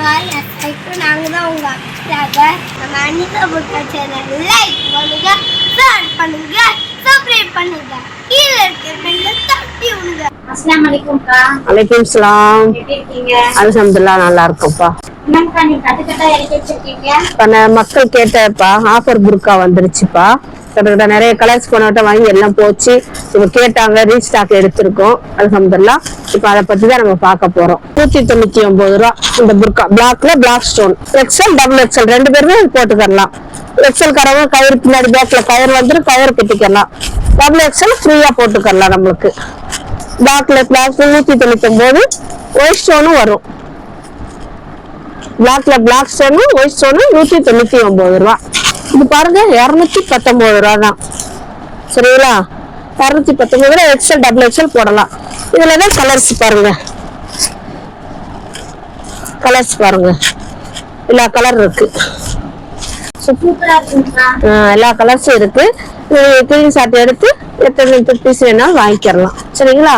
Hi அத்தைக்கு நாங்கள் தான் உங்கள் அக்காக நம்ம அனிதா புக்கா சேனல். லைக் பண்ணுங்க ஷேர் பண்ணுங்க சப்ஸ்கிரைப் பண்ணுங்க. கீழே இருக்கிற பெல்ல தட்டி விடுங்க. அஸ்லாம் வலைக்கும்க்கா வலைக்கும் சலாம் எப்படி இருக்கீங்க? அல்ஹம்துல்லா நல்லா இருக்கும்ப்பா. என்னங்கக்கா மக்கள் கேட்டப்பா ஆஃபர் புர்கா வந்துருச்சுப்பா. கிட்டத்தட்ட நிறைய கலர்ஸ் போனவட்ட வாங்கி எல்லாம் போச்சு. இவங்க கேட்டாங்க ரீஸ்டாக் எடுத்திருக்கோம். அலமதுல்லா இப்போ அதை பத்தி தான் நம்ம பார்க்க போறோம். நூத்தி தொண்ணூத்தி ஒன்பது ரூபா இந்த புர்கா பிளாக்ல black stone XL double XL ரெண்டு பேருமே போட்டுக்கலாம் எக்ஸல் கரவங்க கயிறு பின்னாடி பேக்ல கயிறு வந்துடும் கயிறு கட்டிக்கலாம் டபுள் எக்ஸல் ஃப்ரீயா போட்டுக்கலாம் நம்மளுக்கு. பிளாக்ல பிளாக் நூத்தி தொண்ணூத்தி ஒன்பது ஒயிட் ஸ்டோனும் வரும். பிளாக்ல பிளாக் ஸ்டோனு ஒயிட் ஸ்டோனு நூத்தி தொண்ணூத்தி ஒன்பது ரூபா. இது பாருங்க இருநூத்தி பத்தொன்பது ரூபா தான். சரிங்களா? இருநூத்தி பத்தொன்பது ரூபா எக்ஸல் டபுள் எக்ஸல் போடலாம். இதுல தான் கலர்ஸ் பாருங்க? கலர்ஸ் பாருங்க. எல்லா கலர் இருக்கு. எல்லா கலர்ஸும் இருக்கு. கிரீன் ஷார்ட் எடுத்து எத்தனை பீஸ் வேணாலும் வாங்கிக்கிறலாம் சரிங்களா?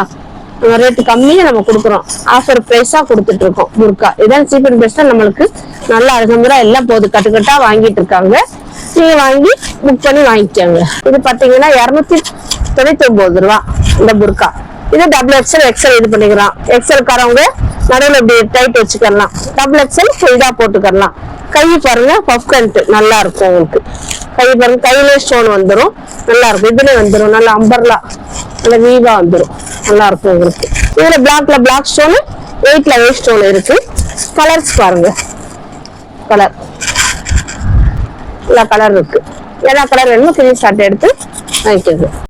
ரேட்டு கம்மியா நம்ம கொடுக்குறோம். ஆஃபர் பிரைஸா கொடுத்துட்டு இருக்கோம் முருக்கா இதான் சீப் அண்ட் பெஸ்டா நம்மளுக்கு நல்லா அருகம்புரா எல்லாம் போது. கட்டுக்கட்டா வாங்கிட்டு இருக்காங்க. நீங்க வாங்கி புக் பண்ணி வாங்கிக்கோங்க. இது பாத்தீங்கன்னா இருநூத்தி தொண்ணூத்தி ஒன்பது ரூபா இந்த புர்கா இது டபுள் எக்ஸ்எல் எக்ஸ்எல் இது பண்ணிக்கலாம். எக்ஸ்எல் காரவங்க நடுவில் இப்படி டைட் வச்சுக்கலாம் டபுள் எக்ஸ்எல் இதா போட்டுக்கலாம் கை பாருங்க பஃப் கண்ட் நல்லா இருக்கும் உங்களுக்கு. கை பாருங்க கையிலே ஸ்டோன் வந்துடும் நல்லா இருக்கும். இதுலேயே வந்துடும் நல்லா அம்பர்லா நல்ல வீவா வந்துடும் நல்லா இருக்கும் உங்களுக்கு இதுல பிளாக்ல பிளாக் ஸ்டோனு எயிட்ல எயிட் ஸ்டோன் இருக்கு. கலர்ஸ் பாருங்க. கலர் எல்லா கலர் இருக்கு. எல்லா கலர் வேணுமோ கிரீன் ஷார்ட் எடுத்து வாங்கிக்கிறது